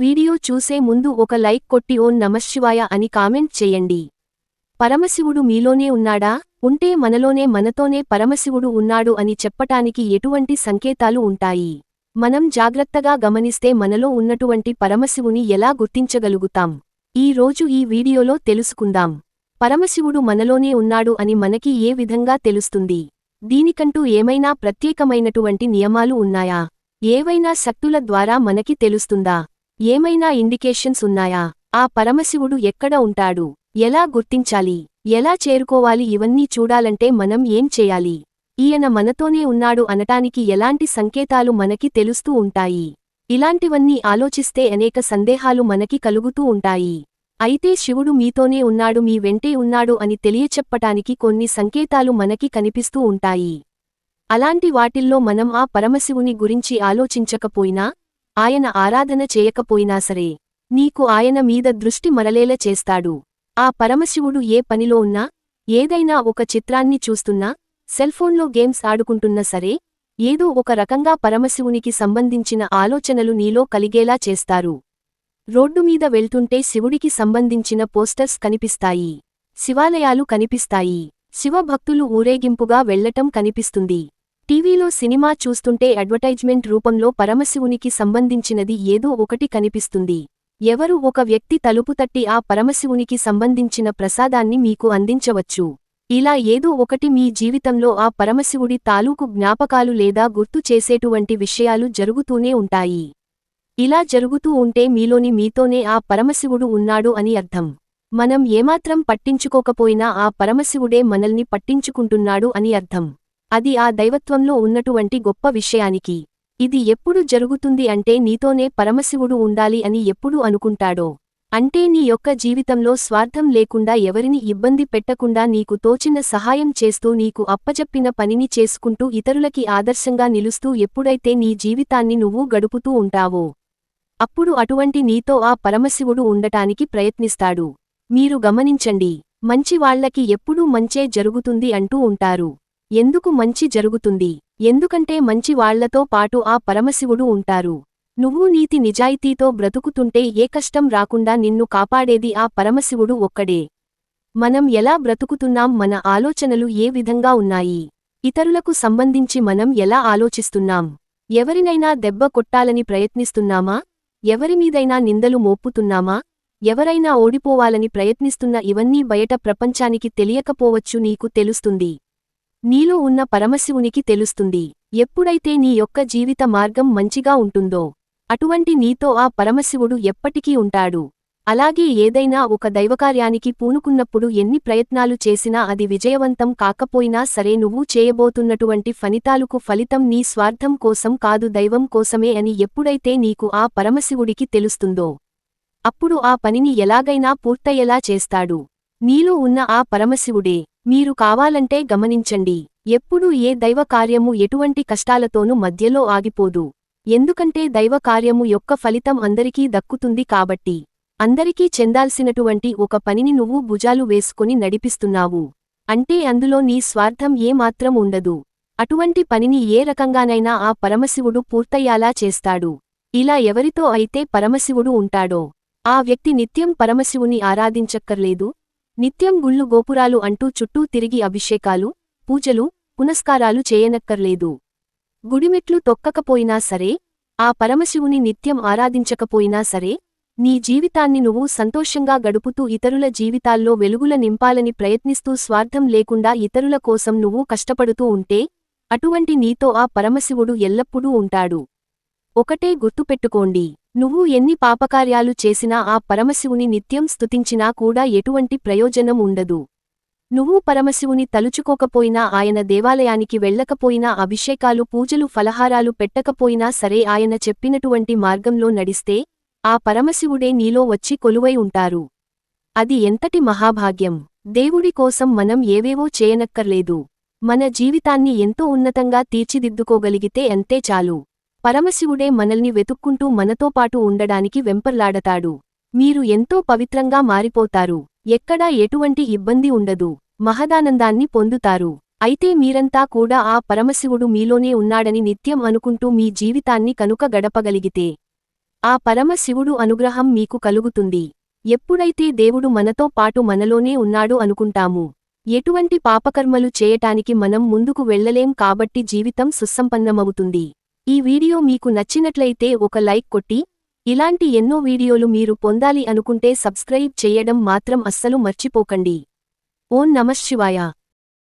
Video చూసే ముందు ఒక లైక్ కొట్టి ఓం నమశివాయ అని కామెంట్ చేయండి. పరమశివుడు మీలోనే ఉన్నాడా? ఉంటే మనలోనే మనతోనే పరమశివుడు ఉన్నాడు అని చెప్పటానికి ఎటువంటి సంకేతాలు ఉంటాయి? మనం జాగ్రత్తగా గమనిస్తే మనలో ఉన్నటువంటి పరమశివుని ఎలా గుర్తించగలుగుతాం? ఈ రోజు ఈ వీడియోలో తెలుసుకుందాం. పరమశివుడు మనలోనే ఉన్నాడు అని మనకి ఏ విధంగా తెలుస్తుంది? దీనికంటూ ఏమైనా ప్రత్యేకమైనటువంటి నియమాలు ఉన్నాయా? ఏవైనా శక్తుల ద్వారా మనకి తెలుస్తుందా? ఏమైనా ఇండికేషన్స్ ఉన్నాయా? ఆ పరమశివుడు ఎక్కడ ఉంటాడు? ఎలా గుర్తించాలి? ఎలా చేరుకోవాలి? ఇవన్నీ చూడాలంటే మనం ఏం చేయాలి? ఈయన మనతోనే ఉన్నాడు అనటానికి ఎలాంటి సంకేతాలు మనకి తెలుస్తూ ఉంటాయి? ఇలాంటివన్నీ ఆలోచిస్తే అనేక సందేహాలు మనకి కలుగుతూ ఉంటాయి. అయితే శివుడు మీతోనే ఉన్నాడు మీ వెంటే ఉన్నాడు అని తెలియచెప్పటానికి కొన్ని సంకేతాలు మనకి కనిపిస్తూ ఉంటాయి. అలాంటి వాటిల్లో మనం ఆ పరమశివుని గురించి ఆలోచించకపోయినా ఆయన ఆరాధన చేయకపోయినా సరే నీకు ఆయన మీద దృష్టి మరలేల చేస్తాడు. ఆ పరమశివుడు ఏ పనిలో ఉన్నా ఏదైనా ఒక చిత్రాన్ని చూస్తున్నా సెల్ఫోన్లో గేమ్స్ ఆడుకుంటున్నా సరే ఏదో ఒక రకంగా పరమశివునికి సంబంధించిన ఆలోచనలు నీలో కలిగేలా చేస్తారు. రోడ్డుమీద వెళ్తుంటే శివుడికి సంబంధించిన పోస్టర్స్ కనిపిస్తాయి. శివాలయాలు కనిపిస్తాయి. శివభక్తులు ఊరేగింపుగా వెళ్ళటం కనిపిస్తుంది. టీవీలో సినిమా చూస్తుంటే అడ్వర్టైజ్మెంట్ రూపంలో పరమశివునికి సంబంధించినది ఏదో ఒకటి కనిపిస్తుంది. ఎవరు ఒక వ్యక్తి తలుపు తట్టి ఆ పరమశివునికి సంబంధించిన ప్రసాదాన్ని మీకు అందించవచ్చు. ఇలా ఏదో ఒకటి మీ జీవితంలో ఆ పరమశివుడి తాలూకు జ్ఞాపకాలు లేదా గుర్తు చేసేటువంటి విషయాలు జరుగుతూనే ఉంటాయి. ఇలా జరుగుతూ ఉంటే మీలోని మీతోనే ఆ పరమశివుడు ఉన్నాడు అని అర్థం. మనం ఏమాత్రం పట్టించుకోకపోయినా ఆ పరమశివుడే మనల్ని పట్టించుకుంటున్నాడు అని అర్థం. అది ఆ దైవత్వంలో ఉన్నటువంటి గొప్ప విషయానికి. ఇది ఎప్పుడు జరుగుతుంది అంటే నీతోనే పరమశివుడు ఉండాలి అని ఎప్పుడు అనుకుంటాడో. అంటే నీ యొక్క జీవితంలో స్వార్థం లేకుండా ఎవరిని ఇబ్బంది పెట్టకుండా నీకు తోచిన సహాయం చేస్తూ నీకు అప్పజెప్పిన పనిని చేసుకుంటూ ఇతరులకి ఆదర్శంగా నిలుస్తూ ఎప్పుడైతే నీ జీవితాన్ని నువ్వు గడుపుతూ ఉంటావో అప్పుడు అటువంటి నీతో ఆ పరమశివుడు ఉండటానికి ప్రయత్నిస్తాడు. మీరు గమనించండి మంచివాళ్ళకి ఎప్పుడూ మంచే జరుగుతుంది అంటూ ఉంటారు. ఎందుకు మంచి జరుగుతుంది? ఎందుకంటే మంచి వాళ్ళతో పాటు ఆ పరమశివుడు ఉంటారు. నువ్వు నీతి నిజాయితీతో బ్రతుకుతుంటే ఏ కష్టం రాకుండా నిన్ను కాపాడేది ఆ పరమశివుడు ఒక్కడే. మనం ఎలా బ్రతుకుతున్నాం? మన ఆలోచనలు ఏ విధంగా ఉన్నాయి? ఇతరులకు సంబంధించి మనం ఎలా ఆలోచిస్తున్నాం? ఎవరినైనా దెబ్బ కొట్టాలని ప్రయత్నిస్తున్నామా? ఎవరిమీదైనా నిందలు మోపుతున్నామా? ఎవరైనా ఓడిపోవాలని ప్రయత్నిస్తున్న ఇవన్నీ బయట ప్రపంచానికి తెలియకపోవచ్చు నీకు తెలుస్తుంది. నీలో ఉన్న పరమశివునికి తెలుస్తుంది. ఎప్పుడైతే నీ యొక్క జీవిత మార్గం మంచిగా ఉంటుందో అటువంటి నీతో ఆ పరమశివుడు ఎప్పటికీ ఉంటాడు. అలాగే ఏదైనా ఒక దైవకార్యానికి పూనుకున్నప్పుడు ఎన్ని ప్రయత్నాలు చేసినా అది విజయవంతం కాకపోయినా సరే నువ్వు చేయబోతున్నటువంటి ఫలితాలకు ఫలితం నీ స్వార్థం కోసం కాదు దైవం కోసమే అని ఎప్పుడైతే నీకు ఆ పరమశివుడికి తెలుస్తుందో అప్పుడు ఆ పనిని ఎలాగైనా పూర్తయ్యేలా చేస్తాడు. నీలో ఉన్న ఆ పరమశివుడే మీరు కావాలంటే గమనించండి. ఎప్పుడూ ఏ దైవకార్యము ఎటువంటి కష్టాలతోనూ మధ్యలో ఆగిపోదు. ఎందుకంటే దైవకార్యము యొక్క ఫలితం అందరికీ దక్కుతుంది కాబట్టి. అందరికీ చెందాల్సినటువంటి ఒక పనిని నువ్వు భుజాలు వేసుకుని నడిపిస్తున్నావు. అంటే అందులో నీ స్వార్థం ఏమాత్రం ఉండదు. అటువంటి పనిని ఏ రకంగానైనా ఆ పరమశివుడు పూర్తయ్యాలా చేస్తాడు. ఇలా ఎవరితో అయితే పరమశివుడు ఉంటాడో ఆ వ్యక్తి నిత్యం పరమశివుని ఆరాధించక్కర్లేదు. నిత్యం గుళ్ళు గోపురాలు అంటూ చుట్టూ తిరిగి అభిషేకాలు పూజలు పునస్కారాలు చేయనక్కర్లేదు. గుడిమెట్లు తొక్కకపోయినా సరే ఆ పరమశివుని నిత్యం ఆరాధించకపోయినా సరే నీ జీవితాన్ని నువ్వు సంతోషంగా గడుపుతూ ఇతరుల జీవితాల్లో వెలుగుల నింపాలని ప్రయత్నిస్తూ స్వార్థం లేకుండా ఇతరుల కోసం నువ్వు కష్టపడుతూ ఉంటే అటువంటి నీతో ఆ పరమశివుడు ఎల్లప్పుడూ ఉంటాడు. ఒకటే గుర్తుపెట్టుకోండి. నువ్వు ఎన్ని పాపకార్యాలు చేసినా ఆ పరమశివుని నిత్యం స్తుతించినా కూడా ఎటువంటి ప్రయోజనం ఉండదు. నువ్వు పరమశివుని తలుచుకోకపోయినా ఆయన దేవాలయానికి వెళ్ళకపోయినా అభిషేకాలు పూజలు ఫలహారాలు పెట్టకపోయినా సరే ఆయన చెప్పినటువంటి మార్గంలో నడిస్తే ఆ పరమశివుడే నీలో వచ్చి కొలువై ఉంటారు. అది ఎంతటి మహాభాగ్యం! దేవుడి కోసం మనం ఏవేవో చేయనక్కర్లేదు. మన జీవితాన్ని ఎంతో ఉన్నతంగా తీర్చిదిద్దుకోగలిగితే అంతే చాలు. పరమశివుడే మనల్ని వెతుక్కుంటూ మనతో పాటు ఉండడానికి వెంపర్లాడతాడు. మీరు ఎంతో పవిత్రంగా మారిపోతారు. ఎక్కడా ఎటువంటి ఇబ్బంది ఉండదు. మహదానందాన్ని పొందుతారు. అయితే మీరంతా కూడా ఆ పరమశివుడు మీలోనే ఉన్నాడని నిత్యం అనుకుంటూ మీ జీవితాన్ని కనుక గడపగలిగితే ఆ పరమశివుడు అనుగ్రహం మీకు కలుగుతుంది. ఎప్పుడైతే దేవుడు మనతో పాటు మనలోనే ఉన్నాడు అనుకుంటాము. ఎటువంటి పాపకర్మలు చేయటానికి మనం ముందుకు వెళ్ళలేం కాబట్టి జీవితం సుసంపన్నమవుతుంది. ఈ వీడియో మీకు నచ్చినట్లయితే ఒక లైక్ కొట్టి ఇలాంటి ఎన్నో వీడియోలు మీరు పొందాలి అనుకుంటే సబ్స్క్రైబ్ చేయడం మాత్రం అస్సలు మర్చిపోకండి. ఓం నమఃశివాయ